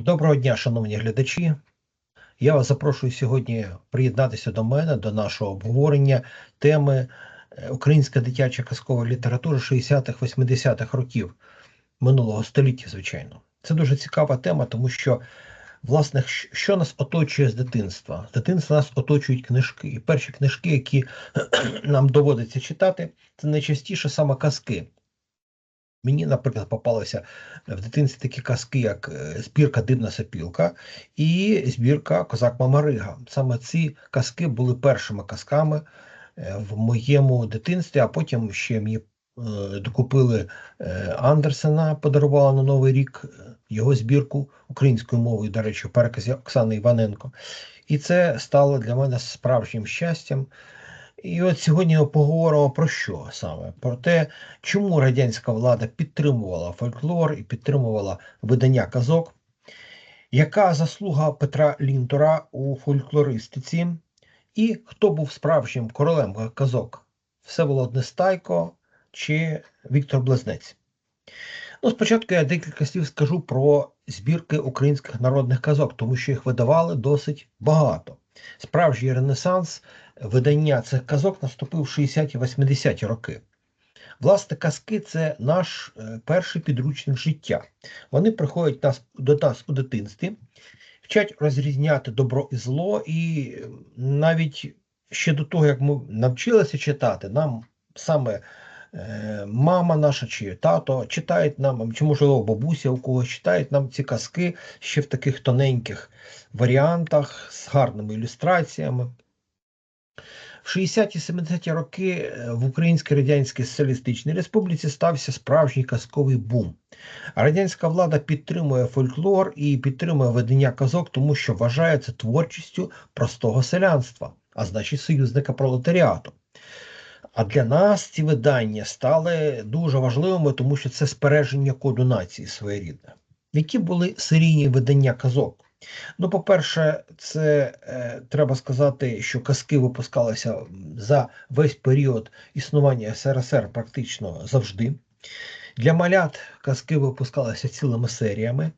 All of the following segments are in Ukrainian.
Доброго дня, шановні глядачі. Я вас запрошую сьогодні приєднатися до мене, до нашого обговорення теми е, Українська дитяча казкова література 60-х, 80-х років минулого століття, звичайно. Це дуже цікава тема, тому що, власне, що нас оточує з дитинства? З дитинства нас оточують книжки. І перші книжки, які нам доводиться читати, це найчастіше саме казки. Мені, наприклад, попалися в дитинстві такі казки, як е, збірка Дивна сопілка і збірка Козак Мамарига. Саме ці казки були першими казками е, в моєму дитинстві, а потім ще мені е, докупили е, Андерсена, подарувала на Новий рік е, його збірку українською мовою, до речі, в переказі Оксани Іваненко. І це стало для мене справжнім щастям. І от сьогодні ми поговоримо про що саме? Про те, чому радянська влада підтримувала фольклор і підтримувала видання казок, яка заслуга Петра Лінтора у фольклористиці, і хто був справжнім королем казок Всеволод Нестайко чи Віктор Близнець. Ну, спочатку я декілька слів скажу про збірки українських народних казок, тому що їх видавали досить багато. Справжній ренесанс видання цих казок наступив в 60-ті 80-ті роки. Власне, казки це наш е, перший підручник життя. Вони приходять нас, до нас у дитинстві, вчать розрізняти добро і зло, і навіть ще до того, як ми навчилися читати, нам саме мама наша чи тато читають нам, чи можливо бабуся у когось читають нам ці казки ще в таких тоненьких варіантах з гарними ілюстраціями. В 60-70-ті роки е, в Українській Радянській Соціалістичній Республіці стався справжній казковий бум. Радянська влада підтримує фольклор і підтримує ведення казок, тому що вважає це творчістю простого селянства, а значить союзника пролетаріату. А для нас ці видання стали дуже важливими, тому що це збереження коду нації своєрідне. Які були серійні видання казок? Ну, по-перше, це е, треба сказати, що казки випускалися за весь період існування СРСР практично завжди. Для малят казки випускалися цілими серіями.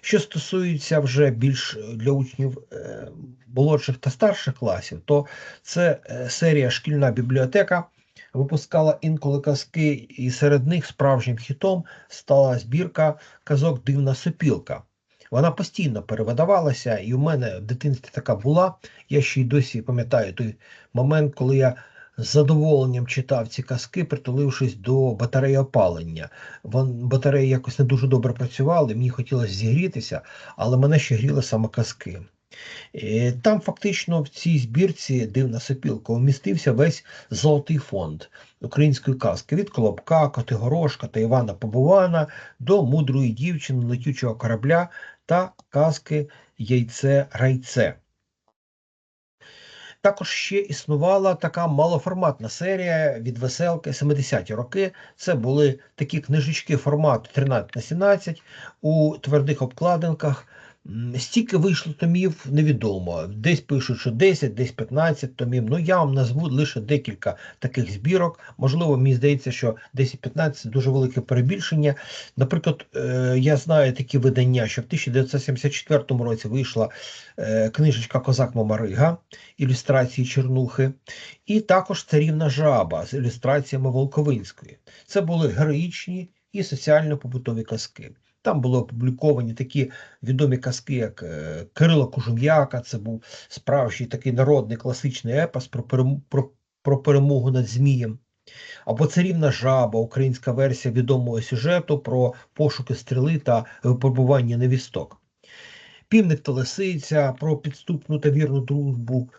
Що стосується вже більш для учнів е, молодших та старших класів, то це е, серія Шкільна бібліотека випускала інколи казки, і серед них справжнім хітом стала збірка казок Дивна сопілка. Вона постійно перевидавалася, і у мене в дитинстві така була. Я ще й досі пам'ятаю той момент, коли я з задоволенням читав ці казки, притулившись до батареї опалення. Вон, батареї якось не дуже добре працювали, мені хотілося зігрітися, але мене ще гріли саме казки. Е, Там фактично в цій збірці дивна сопілка вмістився весь золотий фонд української казки від Колобка, Котигорошка та Івана Побувана до мудрої дівчини летючого корабля та казки Яйце Райце. Також ще існувала така малоформатна серія від веселки 70-ті роки. Це були такі книжечки формату 13 на 17 у твердих обкладинках. Стільки вийшло томів, невідомо. Десь пишуть, що 10, десь 15 томів. Ну я вам назву лише декілька таких збірок. Можливо, мені здається, що 10-15 дуже велике перебільшення. Наприклад, е, я знаю такі видання, що в 1974 році вийшла е, книжечка Козак Мамарига, ілюстрації Чернухи, і також царівна жаба з ілюстраціями Волковинської. Це були героїчні і соціально-побутові казки. Там були опубліковані такі відомі казки, як е, Кирила Кужум'яка, це був справжній такий народний класичний епос про, перем- про, про перемогу над Змієм. Або царівна жаба, українська версія відомого сюжету про пошуки стріли та випробування невісток. Півник та лисиця про підступну та вірну дружбу,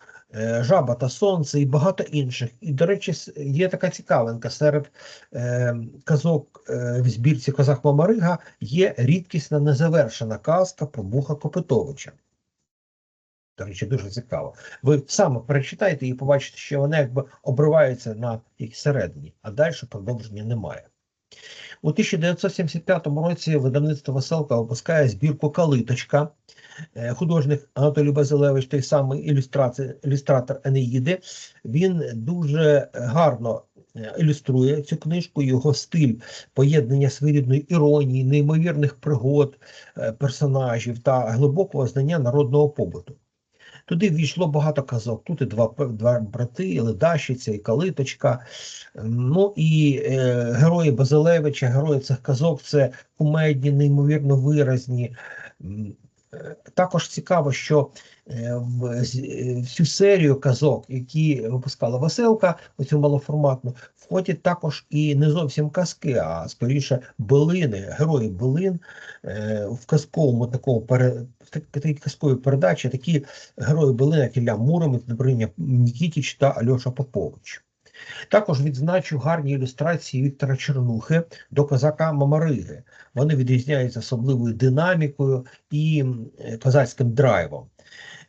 жаба та сонце і багато інших. І, до речі, є така цікавинка серед е, казок е, в збірці Козак Мамарига є рідкісна незавершена казка про Буха Копитовича. До речі, дуже цікаво. Ви саме перечитайте і побачите, що вона якби обривається на їх середині, а далі продовження немає. У 1975 році видавництво Веселка випускає збірку Калиточка. Е, Художник Анатолій Базилевич, той самий ілюстратор Енеїди, він дуже гарно е, ілюструє цю книжку, його стиль поєднання своєрідної іронії, неймовірних пригод е, персонажів та глибокого знання народного побуту. Туди війшло багато казок. Тут і два, два брати, і Ледащиця, і Калиточка. Ну і е, герої Базилевича, герої цих казок це кумедні, неймовірно виразні. Також цікаво, що е, е, всю серію казок, які випускала Веселка, оцю малоформатну, входять також і не зовсім казки, а скоріше билини, герої билин е, в казковому такому такій казковій передачі такі герої билин, як Ілля Муромець, Добриня Нікітіч та Альоша Попович. Також відзначу гарні ілюстрації Віктора Чернухи до козака Мамариги. Вони відрізняються особливою динамікою і козацьким драйвом.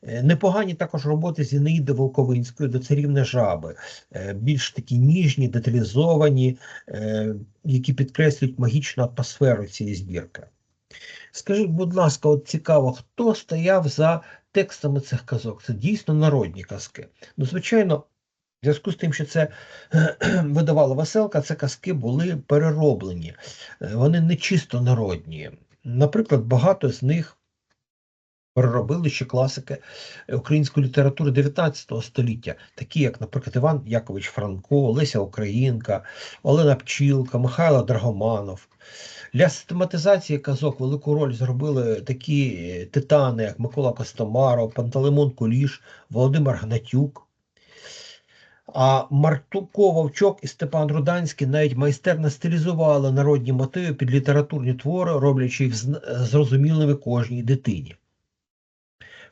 Е, Непогані також роботи Зінаїди Волковинської до царівни жаби, е, більш такі ніжні, деталізовані, е, які підкреслюють магічну атмосферу цієї збірки. Скажіть, будь ласка, от цікаво, хто стояв за текстами цих казок? Це дійсно народні казки. Ну, звичайно, в зв'язку з тим, що це видавала Веселка, це казки були перероблені. Е, Вони не чисто народні. Наприклад, багато з них переробили ще класики української літератури 19 століття, такі як, наприклад, Іван Якович Франко, Леся Українка, Олена Пчілка, Михайло Драгоманов. Для систематизації казок велику роль зробили такі е, титани, як Микола Костомаров, Пантелеймон Куліш, Володимир Гнатюк. А Мартуко Вовчок і Степан Руданський навіть майстерно стилізували народні мотиви під літературні твори, роблячи їх зрозумілими кожній дитині.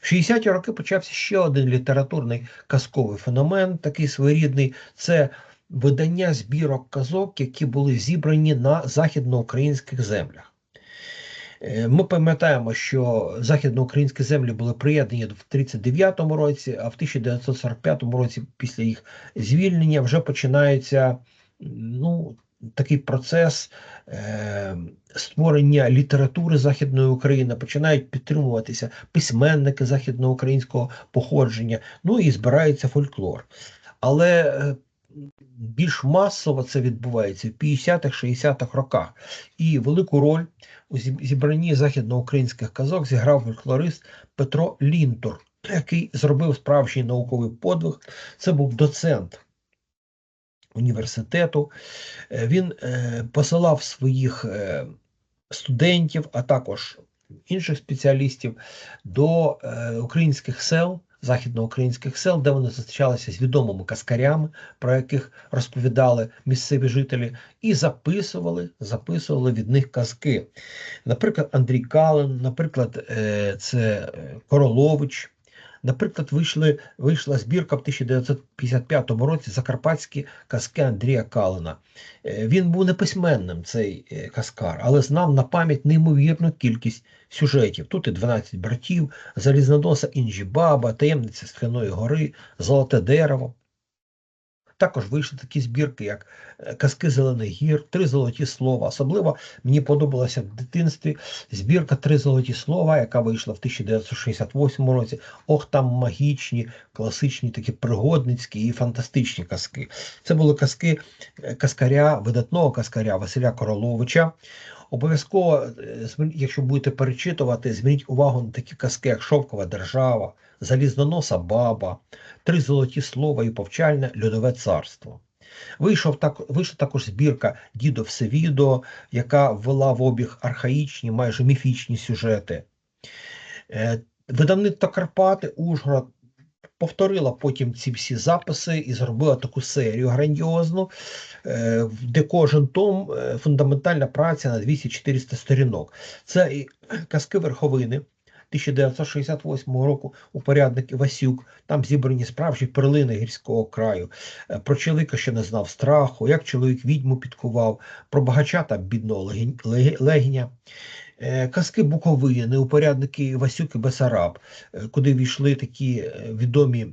В 60-ті роки почався ще один літературний казковий феномен, такий своєрідний це видання збірок казок, які були зібрані на західноукраїнських землях. Е, Ми пам'ятаємо, що західноукраїнські землі були приєднані в 1939 році, а в 1945 році, після їх звільнення, вже починається ну, такий процес е, створення літератури Західної України, починають підтримуватися письменники західноукраїнського походження, ну і збирається фольклор. Але е, більш масово це відбувається в 50-х, 60-х роках. І велику роль у зібранні західноукраїнських казок зіграв фольклорист Петро Лінтур, який зробив справжній науковий подвиг. Це був доцент університету. Е, Він е, посилав своїх е, студентів, а також інших спеціалістів до українських сел, західноукраїнських сел, де вони зустрічалися з відомими каскарями, про яких розповідали місцеві жителі, і записували, записували від них казки. Наприклад, Андрій Калин, наприклад, е, це е, Королович. Наприклад, вийшли, вийшла збірка в 1955 році Закарпатські казки Андрія Калина. Е, Він був неписьменним, цей казкар, каскар, але знав на пам'ять неймовірну кількість сюжетів. Тут і 12 братів, Залізноноса Інжі Баба, Таємниця Стряної гори, Золоте дерево. Також вийшли такі збірки, як е, Казки Зелених гір, Три золоті слова. Особливо мені подобалася в дитинстві збірка Три золоті слова, яка вийшла в 1968 році. Ох, там магічні, класичні, такі пригодницькі і фантастичні казки. Це були казки е, каскаря, видатного каскаря Василя Короловича. Обов'язково, е, якщо будете перечитувати, зверніть увагу на такі казки, як Шовкова держава, Залізноноса баба, Три золоті слова і повчальне Льодове царство. Вийшов так, вийшла також збірка Дідо Всевідо, яка ввела в обіг архаїчні, майже міфічні сюжети. Е, Видавництво Карпати, Ужгород повторила потім ці всі записи і зробила таку серію грандіозну, е, де кожен том е, фундаментальна праця на 200-400 сторінок. Це і казки верховини. 1968 року упорядник Васюк, там зібрані справжні перлини гірського краю, Е, про чоловіка, що не знав страху, як чоловік відьму підкував, про багача та бідного легіня. Е, Казки Буковини, упорядники Васюк і Бесараб, е, куди війшли такі відомі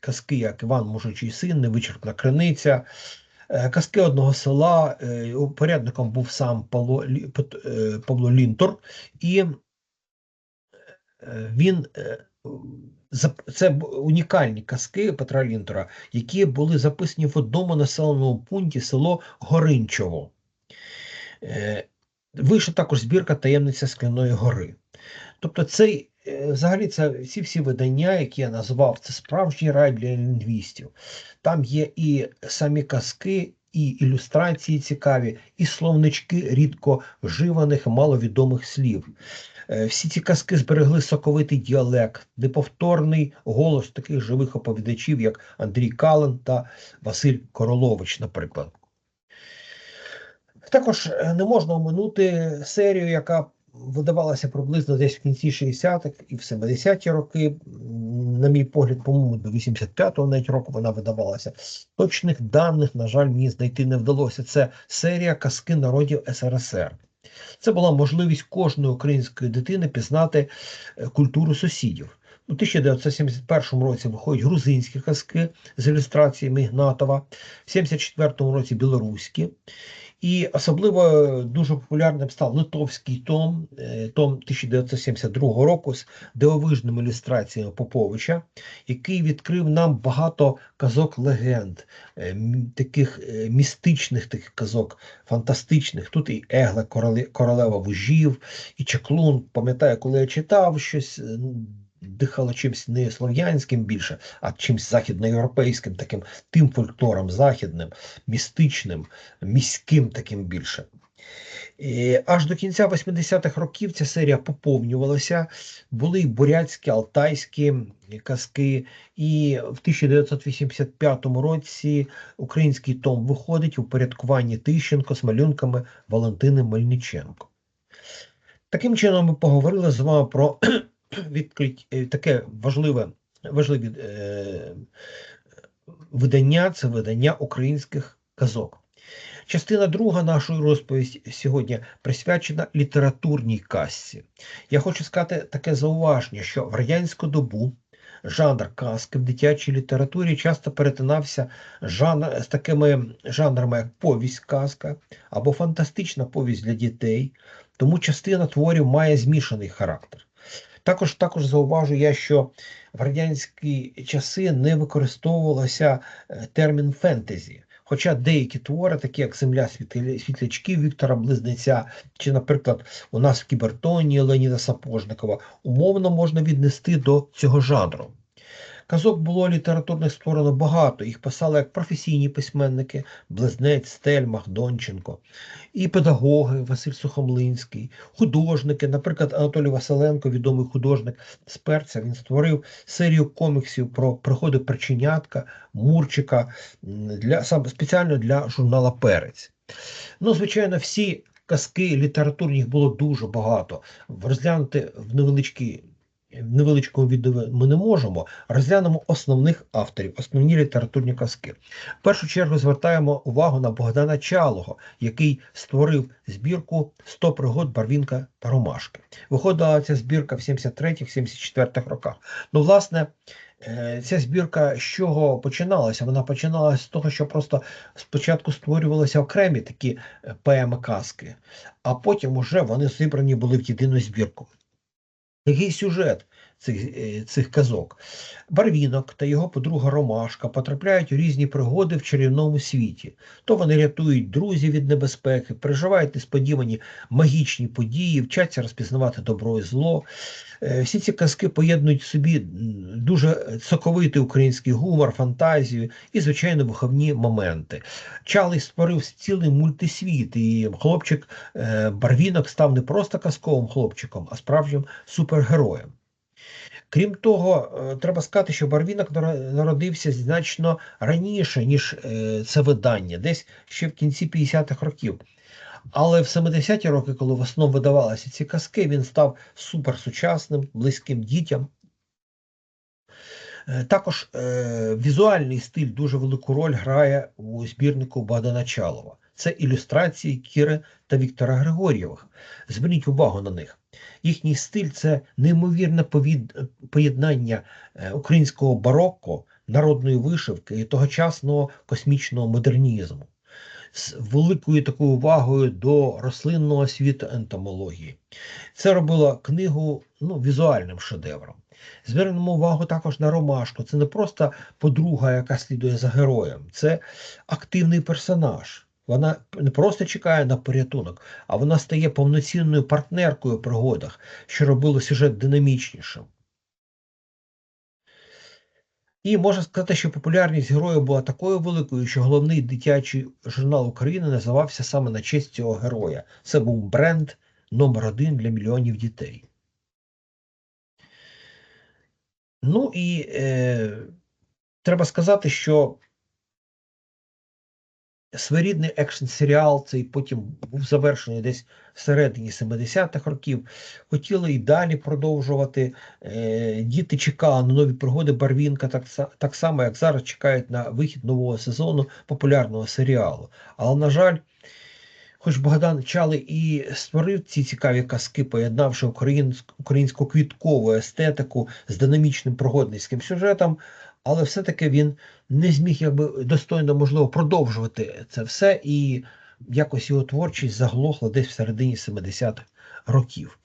казки, як Іван Мужичий син, Невичерпна криниця. Казки одного села, упорядником був сам Павло, Павло Лінтор, і він е, це унікальні казки Петра Лінтера, які були записані в одному населеному пункті село Горинчово. Е, Вийшла також збірка Таємниця Скляної гори. Тобто, цей, е, взагалі, це всі всі видання, які я назвав, це справжній рай для лінгвістів. Там є і самі казки, і ілюстрації цікаві, і словнички рідко вживаних маловідомих слів. Е, Всі ці казки зберегли соковитий діалект, неповторний голос таких живих оповідачів, як Андрій Кален та Василь Королович, наприклад. Також е, не можна оминути серію, яка видавалася приблизно десь в кінці 60-х і в 70-ті роки. На мій погляд, по-моєму, до 85-го навіть року вона видавалася. Точних даних, на жаль, мені знайти не вдалося. Це серія казки народів СРСР. Це була можливість кожної української дитини пізнати е, культуру сусідів. У 1971 році виходять грузинські казки з ілюстраціями Ігнатова, в 1974 році білоруські. І особливо дуже популярним став литовський том, е, том 1972 року з дивовижними ілюстраціями Поповича, який відкрив нам багато казок легенд, е, таких е, містичних таких казок, фантастичних. Тут і Егла, короле- королева вужів, і Чаклун. Пам'ятаю, коли я читав щось. Дихало чимось не слов'янським більше, а чимось західноєвропейським, таким тим фольклором західним, містичним, міським таким більше. І аж до кінця 80-х років ця серія поповнювалася. Були і бурятські, алтайські казки. І в 1985 році український том виходить у порядкуванні Тищенко з малюнками Валентини Мельниченко. Таким чином, ми поговорили з вами про відкриття таке важливе, важливе е, видання це видання українських казок. Частина друга нашої розповісті сьогодні присвячена літературній казці. Я хочу сказати таке зауваження, що в радянську добу жанр казки в дитячій літературі часто перетинався жанр, з такими жанрами, як повість казка або фантастична повість для дітей, тому частина творів має змішаний характер. Також також зауважу я, що в радянські часи не використовувався е, термін фентезі. Хоча деякі твори, такі як Земля світля- світлячків Віктора Близнеця, чи, наприклад, у нас в Кібертоні Леніна Сапожникова, умовно можна віднести до цього жанру. Казок було літературних створено багато, їх писали як професійні письменники Близнець, Стельмах, Донченко, і педагоги Василь Сухомлинський, художники, наприклад, Анатолій Василенко, відомий художник з Перця, він створив серію коміксів про приходи Причинятка, Мурчика для, саме спеціально для журнала Перець. Ну, звичайно, всі казки літературні їх було дуже багато. Розглянути в невеличкій невеличкому відео ми не можемо. Розглянемо основних авторів, основні літературні казки. В першу чергу звертаємо увагу на Богдана Чалого, який створив збірку «100 пригод Барвінка та Ромашки. Виходила ця збірка в 73-74 роках. Ну, власне, е, ця збірка з чого починалася? Вона починалася з того, що просто спочатку створювалися окремі такі е, поеми казки, а потім уже вони зібрані були в єдину збірку. Який сюжет цих, е, цих казок? Барвінок та його подруга Ромашка потрапляють у різні пригоди в чарівному світі. То вони рятують друзів від небезпеки, переживають несподівані магічні події, вчаться розпізнавати добро і зло. Е, Всі ці казки поєднують в собі дуже соковитий український гумор, фантазію і, звичайно, виховні моменти. Чалий створив цілий мультисвіт, і хлопчик е, Барвінок став не просто казковим хлопчиком, а справжнім супергероєм. Крім того, е, треба сказати, що Барвінок народився значно раніше, ніж е, це видання, десь ще в кінці 50-х років. Але в 70-ті роки, коли в основному видавалися ці казки, він став суперсучасним, близьким дітям. Е, Також е, візуальний стиль дуже велику роль грає у збірнику Богдана Чалова. Це ілюстрації Кіри та Віктора Григорєвих. Зверніть увагу на них. Їхній стиль це неймовірне поєднання е, українського барокко, народної вишивки і тогочасного космічного модернізму. з великою такою увагою до рослинного світу ентомології. Це робило книгу ну, візуальним шедевром. Звернемо увагу також на ромашку. Це не просто подруга, яка слідує за героєм, це активний персонаж. Вона не просто чекає на порятунок, а вона стає повноцінною партнеркою у пригодах, що робило сюжет динамічнішим. І можна сказати, що популярність героя була такою великою, що головний дитячий журнал України називався саме на честь цього героя. Це був бренд номер один для мільйонів дітей. Ну і е, треба сказати, що своєрідний екшн серіал цей потім був завершений десь всередині 70-х років. Хотіли і далі продовжувати. Е, Діти чекали на нові пригоди Барвінка, так, так само, як зараз чекають на вихід нового сезону популярного серіалу. Але, на жаль, Хоч Богдан Чали і створив ці цікаві казки, поєднавши українську квіткову естетику з динамічним пригодницьким сюжетом, але все-таки він не зміг якби достойно можливо продовжувати це все, і якось його творчість заглохла десь в середині 70-х років.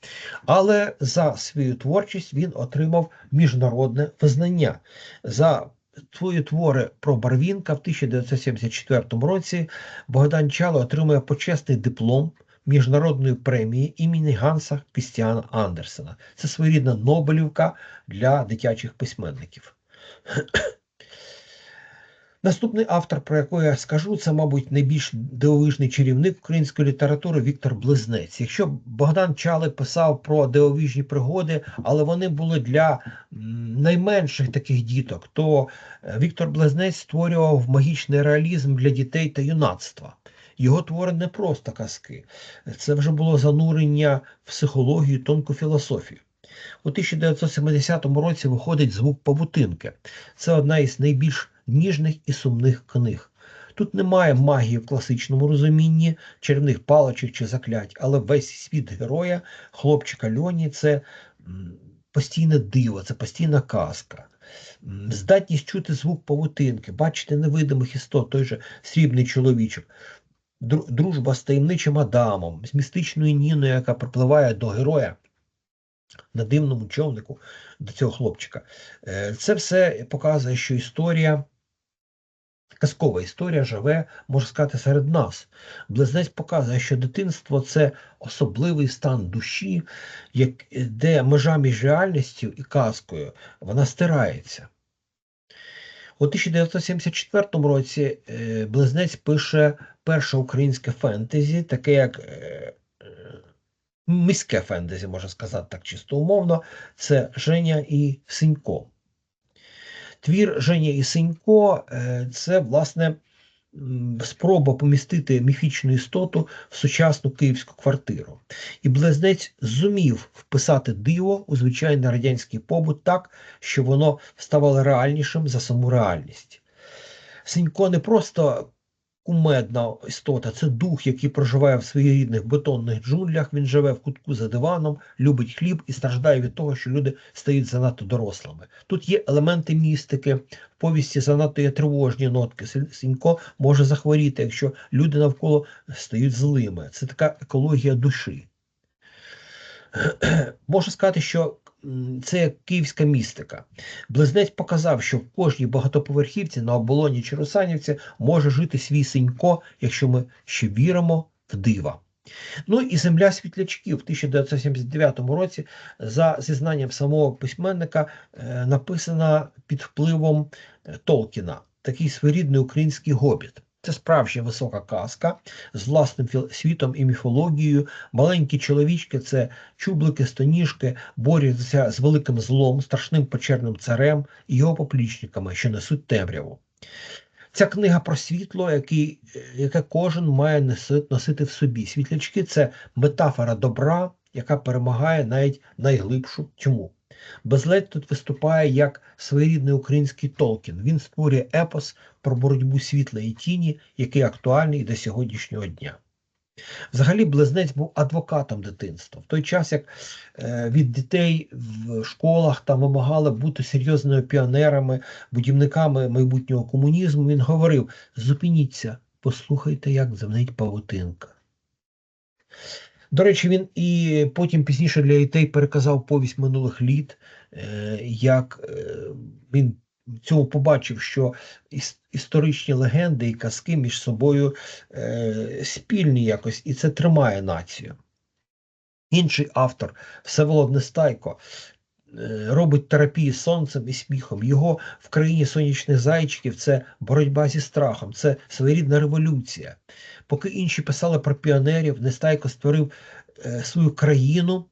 Але за свою творчість він отримав міжнародне визнання. За свої твори про Барвінка в 1974 році Богдан Чало отримує почесний диплом міжнародної премії імені Ганса Крістіана Андерсена. Це своєрідна Нобелівка для дитячих письменників. Наступний автор, про якого я скажу, це, мабуть, найбільш дивовижний чарівник української літератури Віктор Близнець. Якщо Богдан Чали писав про дивовижні пригоди, але вони були для найменших таких діток, то е, Віктор Близнець створював магічний реалізм для дітей та юнацтва. Його твори не просто казки, це вже було занурення в психологію, тонку філософію. У 1970 році виходить звук Павутинки. Це одна із найбільш ніжних і сумних книг. Тут немає магії в класичному розумінні, чарівних палочок чи заклять, але весь світ героя, хлопчика Льоні це постійне диво, це постійна казка. Здатність чути звук павутинки, бачити невидимих істот, той же срібний чоловічок, дружба з таємничим Адамом, з містичною Ніною, яка припливає до героя на дивному човнику до цього хлопчика. Е, це все показує, що історія казкова історія живе, можна сказати, серед нас. Близнець показує, що дитинство це особливий стан душі, як, де межа між реальністю і казкою вона стирається. У 1974 році е, Близнець пише перше українське фентезі, таке як е, міське фентезі, можна сказати так чисто умовно, це Женя і Синько. Твір Женя і Синько е, це, власне, спроба помістити міфічну істоту в сучасну київську квартиру. І Близнець зумів вписати диво у звичайний радянський побут так, що воно ставало реальнішим за саму реальність. Синько не просто кумедна істота, це дух, який проживає в своїх рідних бетонних джунглях. Він живе в кутку за диваном, любить хліб і страждає від того, що люди стають занадто дорослими. Тут є елементи містики, в повісті занадто є тривожні нотки. Сінько може захворіти, якщо люди навколо стають злими. Це така екологія душі. Можу сказати, що це київська містика. Близнець показав, що в кожній багатоповерхівці на оболоні чи Русанівці може жити свій синько, якщо ми ще віримо в дива. Ну і земля світлячків в 1979 році, за зізнанням самого письменника, е, написана під впливом е, Толкіна, такий своєрідний український гобіт. Це справжня висока казка з власним світом і міфологією. Маленькі чоловічки це чублики, стоніжки, борються з великим злом, страшним печерним царем і його поплічниками, що несуть темряву. Ця книга про світло, який, яке кожен має носити в собі. Світлячки це метафора добра, яка перемагає навіть найглибшу тьму. Безледь тут виступає як своєрідний український Толкін. Він створює епос про боротьбу світла і тіні, який актуальний до сьогоднішнього дня. Взагалі, Близнець був адвокатом дитинства. В той час, як е, від дітей в школах там вимагали бути серйозними піонерами, будівниками майбутнього комунізму, він говорив: зупиніться, Послухайте, як дзвенить павутинка. До речі, він і потім пізніше для дітей переказав повість минулих літ, е, як е, він в цьому побачив, що історичні легенди і казки між собою е, спільні якось, і це тримає націю. Інший автор Всеволод Нестайко робить терапію сонцем і сміхом. Його в країні сонячних зайчиків це боротьба зі страхом, це своєрідна революція. Поки інші писали про піонерів, Нестайко створив е, свою країну.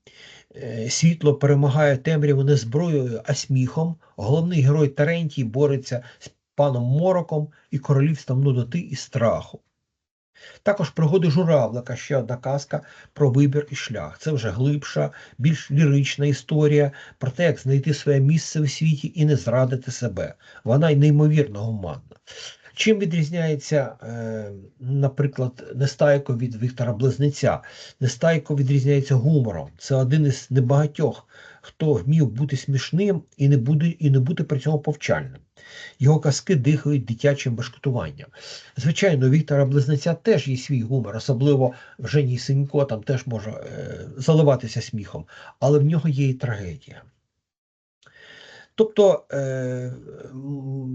Е, Світло перемагає темряву не зброєю, а сміхом. Головний герой Терентій бореться з паном Мороком і королівством нудоти і страху. Також пригоди журавлика, ще одна казка про вибір і шлях. Це вже глибша, більш лірична історія про те, як знайти своє місце у світі і не зрадити себе. Вона й неймовірно гуманна. Чим відрізняється, е, наприклад, Нестайко від Віктора Близнеця? Нестайко відрізняється гумором. Це один із небагатьох, хто вмів бути смішним і не, буде, і не бути при цьому повчальним. Його казки дихають дитячим бешкетуванням. Звичайно, Віктора Близнеця теж є свій гумор, особливо в Жені Синько там теж може е, заливатися сміхом, але в нього є і трагедія. Тобто е,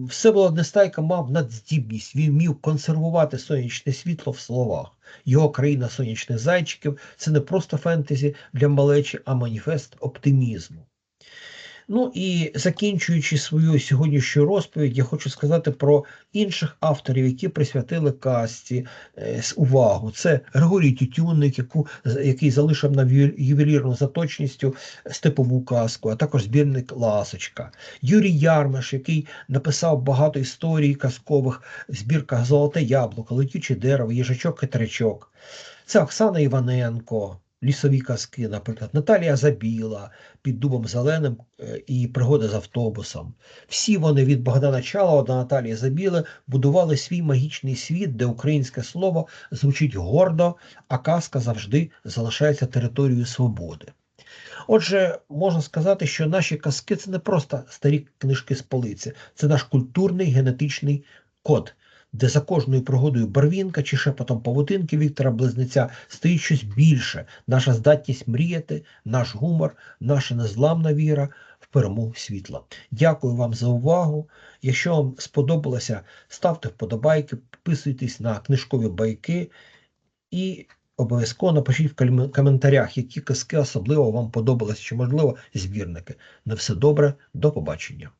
Всеволод Нестайка мав надздібність, він вмів консервувати сонячне світло в словах. Його країна сонячних зайчиків це не просто фентезі для малечі, а маніфест оптимізму. Ну і закінчуючи свою сьогоднішню розповідь, я хочу сказати про інших авторів, які присвятили казці е, увагу. Це Григорій Тютюнник, яку, який залишив нам ю- ювелірну за точністю степову казку, а також збірник Ласочка. Юрій Ярмаш, який написав багато історій казкових збірках Золоте яблуко, Летюче дерево, їжачок хитрячок. Це Оксана Іваненко, лісові казки, наприклад, Наталія Забіла, під дубом зеленим е, і пригода з автобусом. Всі вони від Богдана Чалова до Наталії Забіли будували свій магічний світ, де українське слово звучить гордо, а казка завжди залишається територією свободи. Отже, можна сказати, що наші казки це не просто старі книжки з полиці, це наш культурний генетичний код, де за кожною пригодою барвінка чи шепотом павутинки Віктора Близнеця стоїть щось більше, наша здатність мріяти, наш гумор, наша незламна віра в перемогу світла. Дякую вам за увагу. Якщо вам сподобалося, ставте вподобайки, підписуйтесь на книжкові байки і обов'язково напишіть в коментарях, які казки особливо вам подобались, чи можливо збірники. На все добре, до побачення.